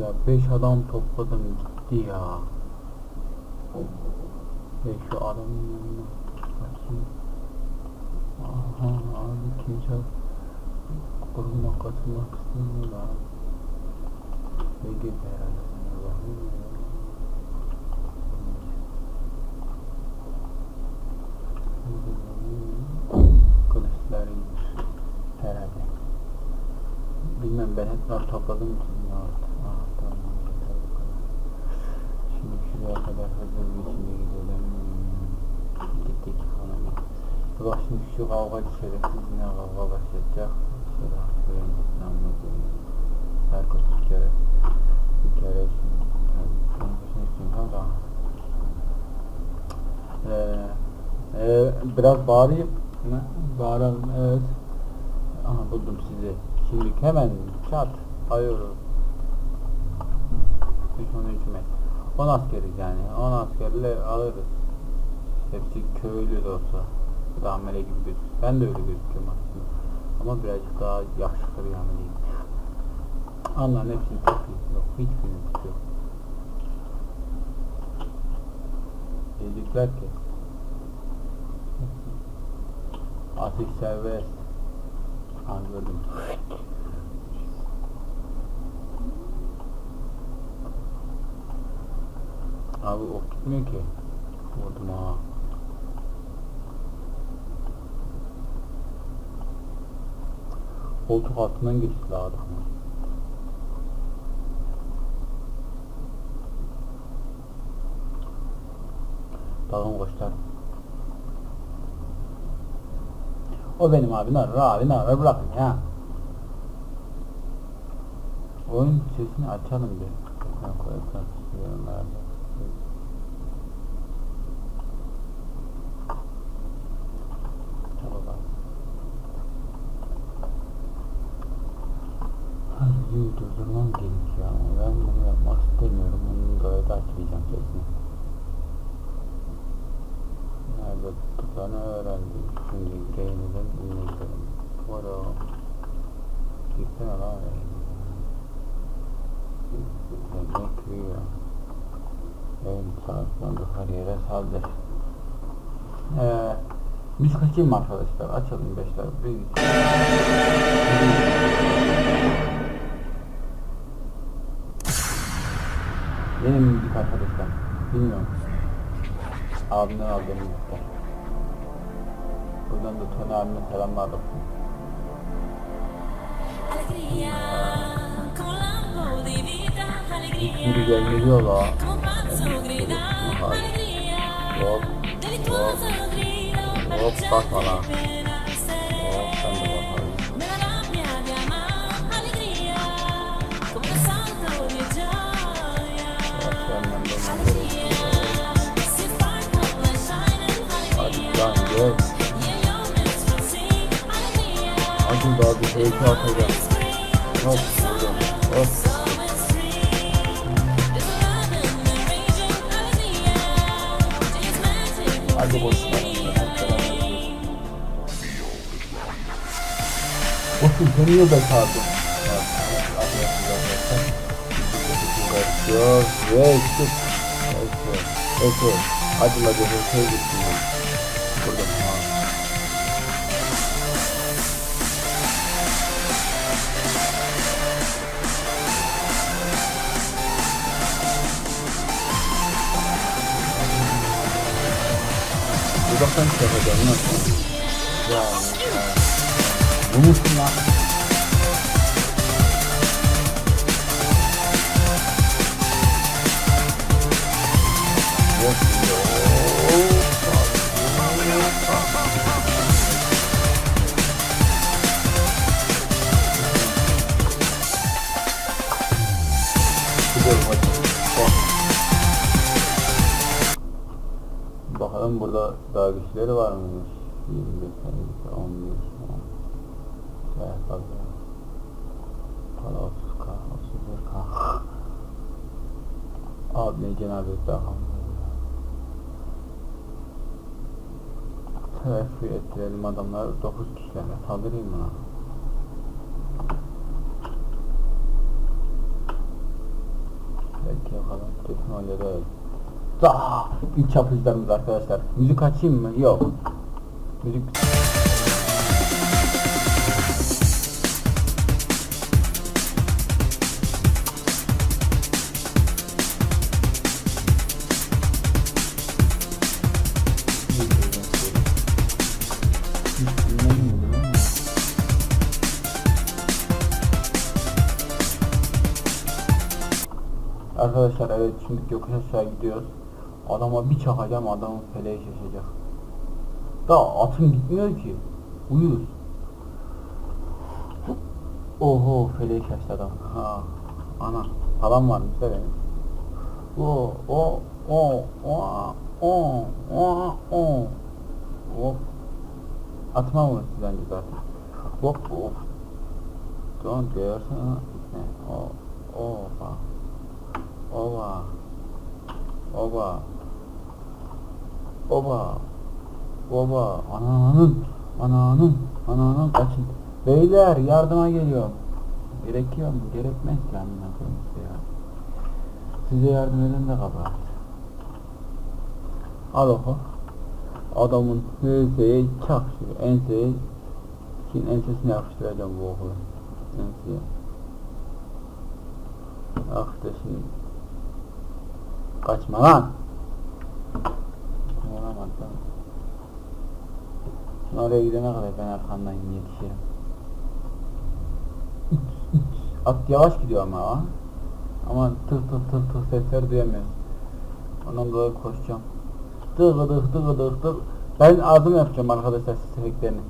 ya 5 adam topladım gitti ya. Ve şu adamın yanına bakayım. Aha abi kimse grubuma katılmak istemiyor lan. Ne gibi herhalde Allah'ım ya. Kılıçları herhalde. Bilmem ben hep topladım için not. Ah tamam yeter bu kadar. Şimdi biçimde gidelim. Gittik falan. Şimdi şu kavga şerefsiz yine kavga başlayacak. Böyle namlu koyayım. Herkes bir kere bir kere şimdi konuşmasını için kanka. Ee, ee, biraz bağırayım. Ne? Bağıralım evet. Aha buldum sizi. Şimdi hemen çat ayıyoruz. Düşman hükümet. 10 askeriz yani. 10 askerle alırız. Hepsi köylü de olsa. Bu da amele gibi gözüküyor. Ben de öyle gözüküyorum aslında. Ama birazcık daha yaşlı bir ameleyim. Onların hepsini takayım. Yok hiçbirini yok. Diyecekler ki Atış serbest. Anladım. Abi ok gitmiyor ki. Vurdum ha. Koltuk altından geçti daha adam. Dağın koçlar. O benim abi ne arar abi ne arar bırakın ya. Oyun sesini açalım bir. Ben koyarsan yorumlarda. Tamam. Hayır durdurmam gerekiyor ama ben bunu yapmak istemiyorum. Bunu da öyle açmayacağım sesini. Nerede tuttuklarını öğrendim. Şimdi Game'den ünlü gidelim. Foro. Gitsene lan Game'den. Demek büyüyor. En sağlıklandı her yere saldır. Ee, müzik açayım mı arkadaşlar? Açalım 5 dakika. Abimden aldığım müzikler. Buradan da Tony abime vita, Şimdi alegría, geliyor la. Hop, grido, hop, bakma lan. Extreme, there's a love in the region, alegría, it's magic. Hadi boşuna. Bakın seni niye bekardın? Yok, yok, okey. Hadi la bir şey Uzaktan çıkacağım nasıl? Ya, ya. Bu musun lan? Yok Gidiyorum Burada dergişleri var mıymış? 25, 12, 11, 10. Şey fazla. Para 30k, 31k. Abi cenabeti hamdolullah. Telafi ettirelim adamlar 9 kişilerle saldırayım mı? Belki yapalım. Kesin öyle de öldü. Daha ilk çapıcılarımız arkadaşlar. Müzik açayım mı? Yok. Müzik Arkadaşlar evet şimdi yokuş aşağı gidiyoruz. Adama bir çakacağım adamın feleği şaşacak. Da atım gitmiyor ki. Uyuz. Oho feleği şaştı adam. Ha. Ana. Param varmış da benim. O o o o o o o Hop. Atma mı bence zaten. Hop hop. Don diyorsun. Ne? O oha. Oba. Oba. Oba. Oba. Ananın. Ananın. Ananın kaçın. Beyler yardıma geliyorum. Gerekiyor mu? Gerekmez ki amına ya. Size yardım eden de kabahat. Al oku. Adamın enseye çak şu enseye Şimdi ensesine yapıştıracağım bu okulu. Enseye. Ah şimdi. Kaçma lan hatta. Şimdi oraya gidene kadar ben arkandan yetişirim. At yavaş gidiyor ama ha. Ama tık tık tık tık sesler duyamıyorum. Ondan dolayı koşacağım. Tık tık tık tık tık. Ben ağzımı yapacağım arkadaşlar ses efektlerini.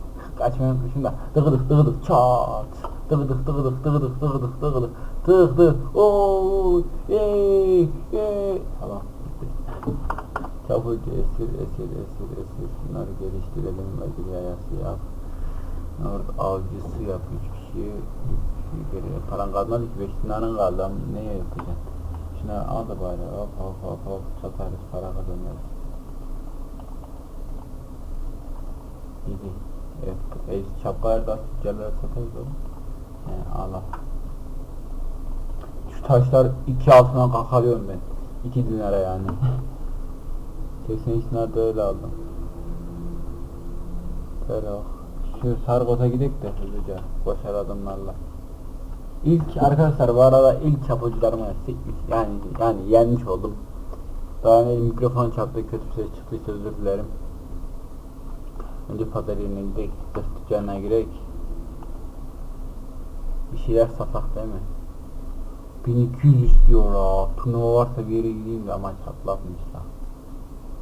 Açmayı unutmuşum da. Tık tık tık tık çat dıgıdık dıgıdık dıgıdık dıgıdık dıgıdık tık tık ooo eee eee tamam Çabucu esir esir esir esir. Şunları geliştirelim ve bir ayası yap. Avcısı yap üç kişi. Üç kişi geriye. Paran kalmadı ki beş dinaran kaldı neye yapacaksın? Şuna al da bari hop hop hop hop satarız para kazanırız. İyi. Evet, e, şapkaları da tüccarlara satarız oğlum. He, Allah. Şu taşlar iki altına kakalıyorum ben. İki dinara yani. 83 nerede öyle aldım. Bak. Şu Sargot'a gidek de hızlıca koşar adımlarla. İlk arkadaşlar bu arada ilk çapıcılarıma sikmiş yani yani yenmiş oldum. Daha önce mikrofon çarptı kötü bir ses çıktıysa özür dilerim. Önce pazar yerine gidelim. Dükkanına girek. Bir şeyler satak değil mi? 1200 istiyor ha. Turnuva varsa bir yere gideyim de ama çatlakmış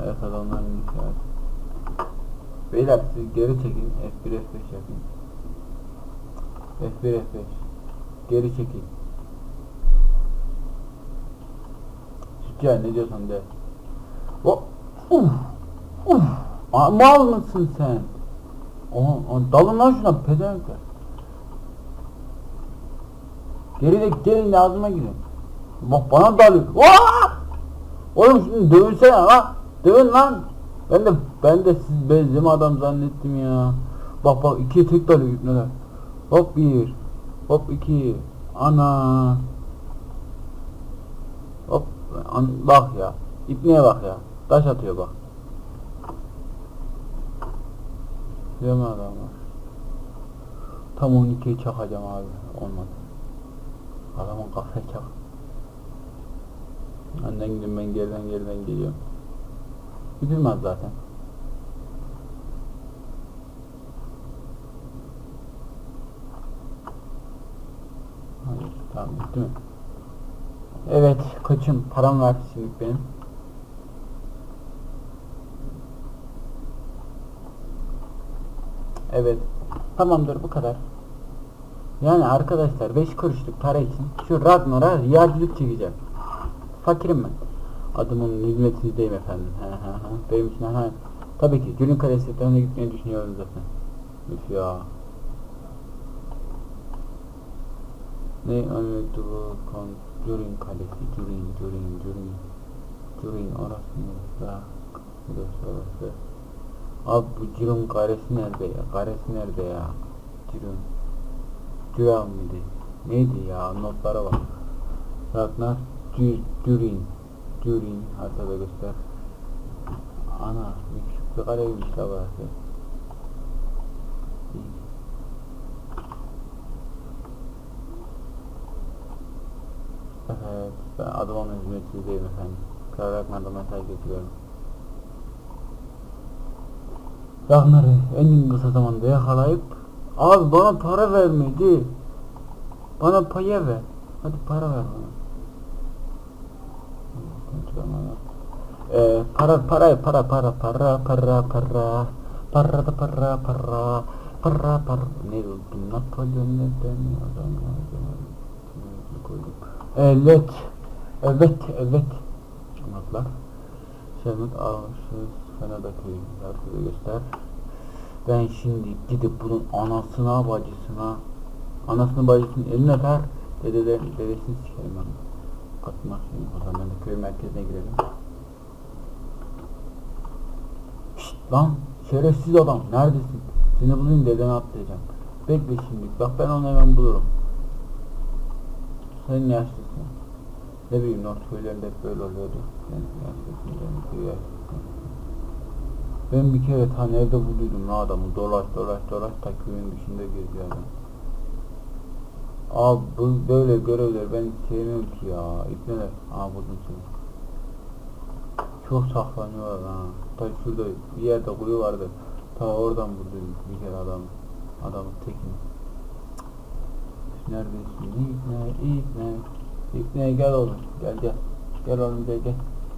Evet adamların ihtiyacı. Beyler siz geri çekin. F1 F5 yapın. F1 F5. Geri çekin. Tüccar ne diyorsun de. O, uf, uf. Aa, Mal mısın sen? Oha, oha, dalın lan şuna pezevenkler. Geri de gelin ağzıma girin. Bak bana dalıyor. Vaa! Oğlum şimdi dövülsene lan. Dövün lan. Ben de ben de siz benzeme adam zannettim ya. Bak bak ikiye tek dalıyor ipneler. Hop bir. Hop iki. Ana. Hop. An, bak ya. İpneye bak ya. Taş atıyor bak. Mi adamlar? Tam 12'yi çakacağım abi. Olmadı. Adamın kafaya çak. Önden gidin ben geriden geriden geliyorum. Gidilmez zaten. Hayır, tamam gitti mi? Evet, kaçım. Param var şimdi benim. Evet. Tamamdır bu kadar. Yani arkadaşlar 5 kuruşluk para için şu Ragnar'a riyacılık çekeceğim. Fakirim ben. Adımın hizmetinizdeyim efendim. Ha ha ha. Benim için ha. Tabii ki Gül'ün Kalesi'ne gitmeyi düşünüyorum zaten. Üf ya. Ne mektubu kon Cürün Kalesi Cürün Cürün Cürün Cürün orası neresi? Burası orası. Abi bu Cürün Kalesi nerede ya? Kalesi nerede ya? Cürün. Cüran mıydı? Neydi ya? Notlara bak. Ragnar Cür, Haritada göster. Ana. Bir kaleymiş la burası. İyi. Evet, ben adıma hizmetçideyim efendim. Kara Ragnar'da mesaj getiriyorum. Ragnar'ı en kısa zamanda yakalayıp Abi bana para vermedi. Bana paya ver. Hadi para ver bana. Ee, para para para para para para para. Para da para para para para. Ne oldu Napolyon neden adam Evet evet evet Anlatlar Şemit ağaçsız Fena'daki yargıyı göster. Ben şimdi gidip bunun anasına bacısına anasını bacısının eline öper dedeler dedesini sikerim ben katmak şimdi o zaman ben de köy merkezine girelim lan şerefsiz adam neredesin seni bulayım dedene atlayacağım bekle şimdi bak ben onu hemen bulurum sen yaşlısın ne bileyim North köylerinde hep böyle oluyordu sen yaşlısın yaşlısın ben bir kere ta nerede bulduydum la adamı dolaş dolaş dolaş ta köyün dışında geziyor adam. Bu böyle görevler ben sevmiyorum ki ya. İpneler. Aa buldum seni. Çok saklanıyorlar ha. Ta şurada bir yerde kuyu vardı. Ta oradan buldum bir kere adam. Adamın tekini. Cık. Neredesin? İpne, İpne. İpne gel oğlum. Gel gel. Gel oğlum gel gel.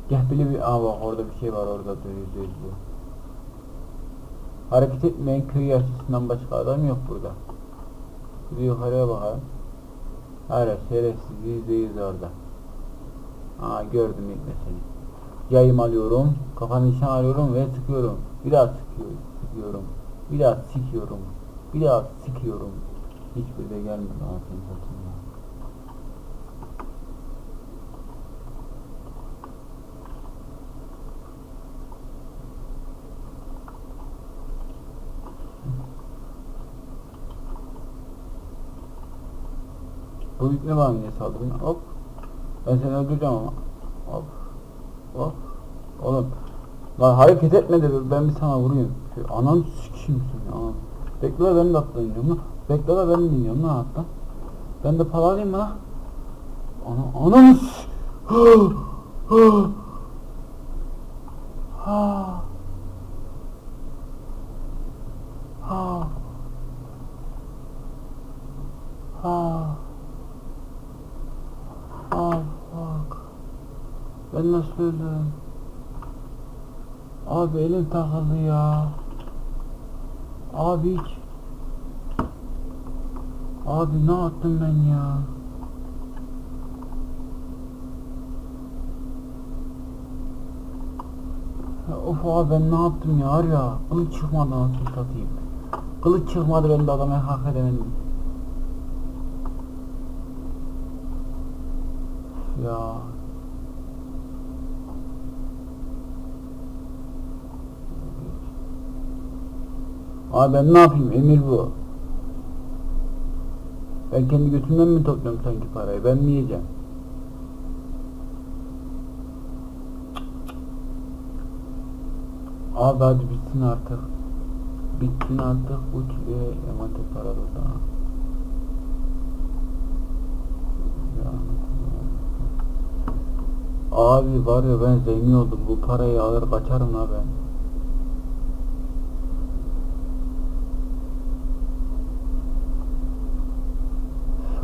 Gel bile bir... Aa bak orada bir şey var orada duruyor duruyor. Hareket etmeyen köy yaşlısından başka adam yok burada. Bir yukarıya bakalım. Hala şerefsiz yüzde yüz orada. Aa gördüm ilk seni. Yayım alıyorum, kafanı nişan alıyorum ve sıkıyorum. Bir daha sıkıyorum, sıkıyorum. Bir daha sikiyorum. Bir daha sikiyorum. Hiçbir de gelmedi anasını satayım. Bu ne bana niye saldırın? Hop. Ben seni öldüreceğim ama. Hop. Hop. Oğlum. Lan hareket etme de ben bir sana vurayım. Şu anan sikiyim seni anan. Bekle de ben de atlayacağım lan. Bekle de ben de iniyorum lan hatta. Ben de para alayım mı lan? Ana, ananı Ha. Ha. Ha. Ah bak. Ben nasıl öldüm? Abi elim takıldı ya. Abi hiç. Abi ne yaptım ben ya? Of abi ben ne yaptım ya ya kılıç çıkmadı nasıl satayım Kılıç çıkmadı ben de adamı hak edemedim Ya Abi ben ne yapayım? Emir bu. Ben kendi götümden mi topluyorum sanki parayı? Ben mi yiyeceğim? Abi hadi bitsin artık. Bitsin artık bu e, emanet paralı da. Abi var ya ben zengin oldum. Bu parayı alır kaçarım la ben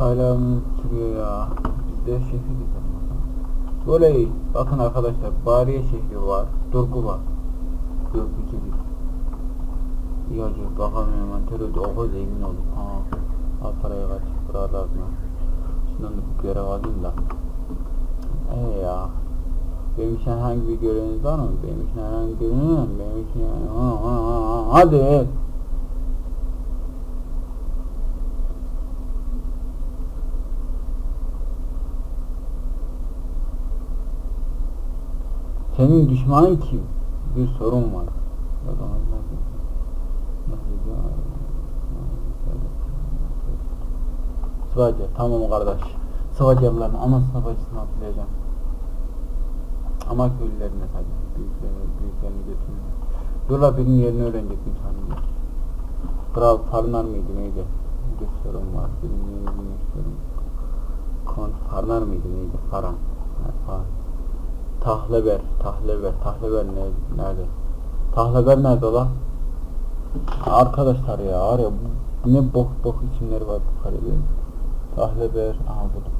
Hala mı sürüyor ya Biz de şehri gidelim Oley bakın arkadaşlar Bariye şehri var Durgu var Gökyüzü bir Yolcu bakalım envanteri de oku zengin oldum. Aa, al parayı kaç. Buralar mı? Şundan da bir görev alayım da. Ee ya. Benim için herhangi bir göreviniz var mı? Benim için herhangi bir göreviniz var mı? Benim için ha, ha, ha, ha. Hadi. Senin düşmanın kim? Bir sorun var. Sıvacı, tamam kardeş. Sıvacı evlerini anasını bacısını hatırlayacağım. Ama köylülerine tabii. Büyüklerini, büyüklerini götürmüyor. Yola birinin yerini öğrenecektim sanırım. Kral Farnar mıydı neydi? Bir sorun var. Birinin yerini istiyorum. Kont Farnar mıydı neydi? Faran. Ha, Faran. Tahleber, Tahleber, Tahleber ne, nerede? Tahleber nerede lan? Arkadaşlar ya, var ya ne bok bok isimleri var bu karelerin. Tahleber, aha buldum.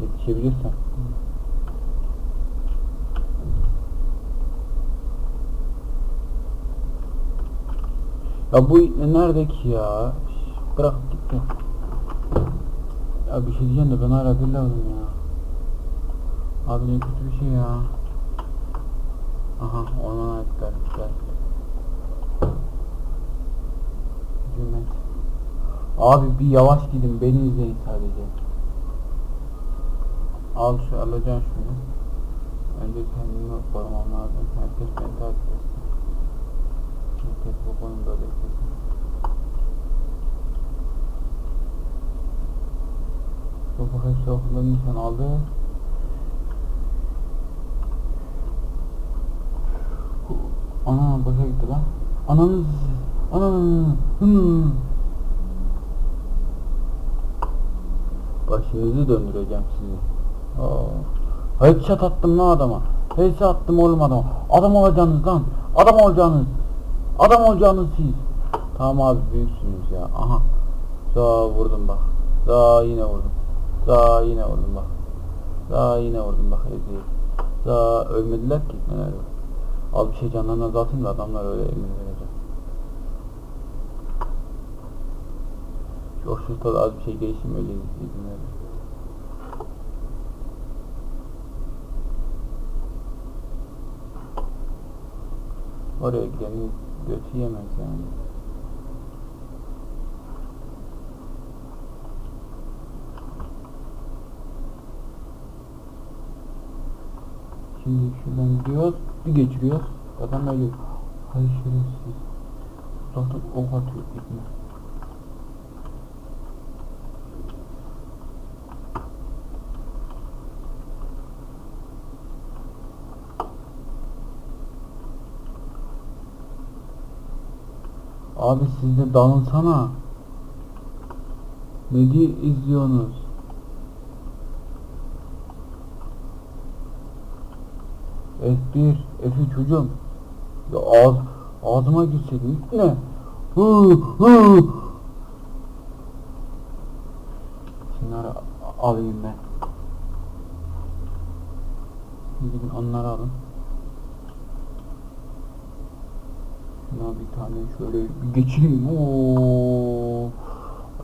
Yetişebilirsen. Ya bu nerede ki ya? Bırak gitti. Ya bir şey diyeceğim de ben hala gül lazım ya. Abi ne kötü bir şey ya. Aha orman aitler. Gel. Cümlet. Abi bir yavaş gidin beni izleyin sadece. Al şu alacaksın şunu. Önce kendimi korumam lazım. Herkes beni takip etsin. Herkes bu konuda beklesin. Sokak eşrafından nişan aldı. Ana boşa gitti lan. Ananız. Ananı. Hı. Başınızı döndüreceğim sizi. Aa. Headshot attım lan adama. Headshot attım oğlum adama. Adam olacaksınız lan. Adam olacaksınız. Adam olacaksınız siz. Tamam abi büyüksünüz ya. Aha. Daha vurdum bak. Daha yine vurdum. Daha yine vurdum bak. Daha yine vurdum bak ezeyim. Daha ölmediler ki neler var. Al bir şey canlarını azaltayım da adamlar öyle emin verecek. Şu şurada az bir şey gelişim öyle izin. Oraya gidenin götü yemez yani. Şimdi şuradan gidiyoruz, bir geçiriyoruz. Adam öyle, hay şerefsiz. Zaten ok atıyor gitme. Abi siz de dalınsana. Ne diye izliyorsunuz? F1, F3 hücum. Ya ağz, ağzıma girseydin ne? Hı hı. Şunları alayım ben. Gidin onları alın. Şuna bir tane şöyle bir geçireyim. Oo.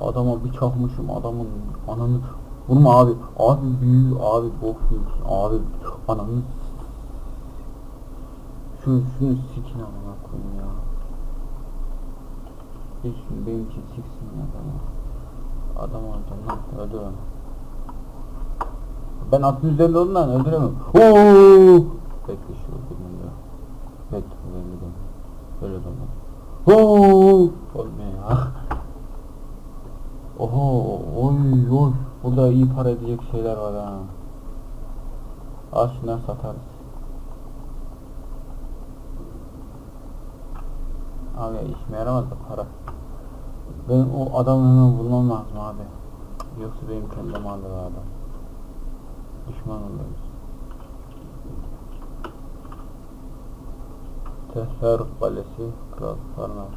Adama bir çakmışım adamın ananı Vurma abi. Abi büyü abi bok. Abi ananı şu şunu sikin amına koyayım ya. Hiç benim için siksin ya adamı. Adam olacağım lan öldür onu. Ben atın üzerinde olduğundan öldüremem. Oo! Bekle şu öldürmem ya. Bekle ben gidelim. Böyle dönmem. Oo! Olmuyor ya. Oho oy oy. Burada iyi para edecek şeyler var ha. Şunları satarız. Abi işime yaramaz da para. Ben o adamı hemen bulmam lazım abi. Yoksa benim kendime alır o adam. Düşman oluruz. Tehrer Kalesi Kral Farnaz.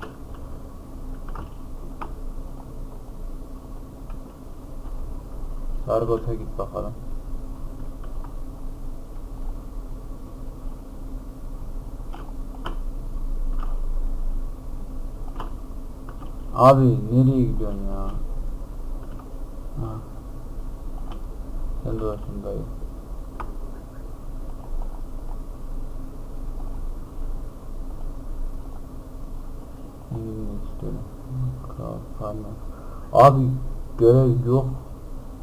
Sargos'a git bakalım. Abi nereye gidiyorsun ya? Ha. Sen dolaşın dayı. Ne Farna. Abi görev yok.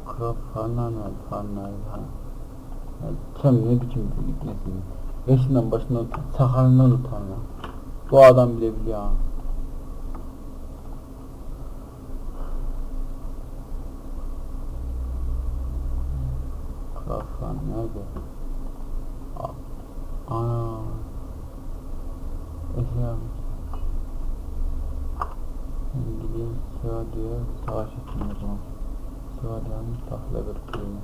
Kral Farna ne? Ha. Ya sen ne biçim bir gitmesin? Yaşından başından sakalından utan ya. Bu adam bile biliyor ha. Kafan nerede? A- Ana. Eşya. Şimdi gideyim Suadi'ye savaş açayım o zaman. Suadi'nin tahla bir köyüne.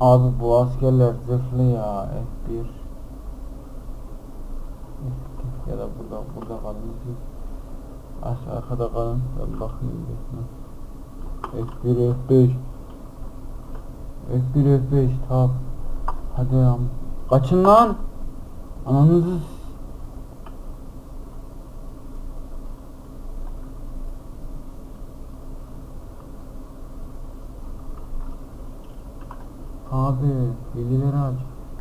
Abi bu askerler zırhlı ya F1 F1 ya da burada burada kalın. Siz Aşağı arkada kalın. Ben bakayım bir F1 F5 F1 F5 tamam. Hadi ya Kaçın lan. Ananızı Abi bilgileri aç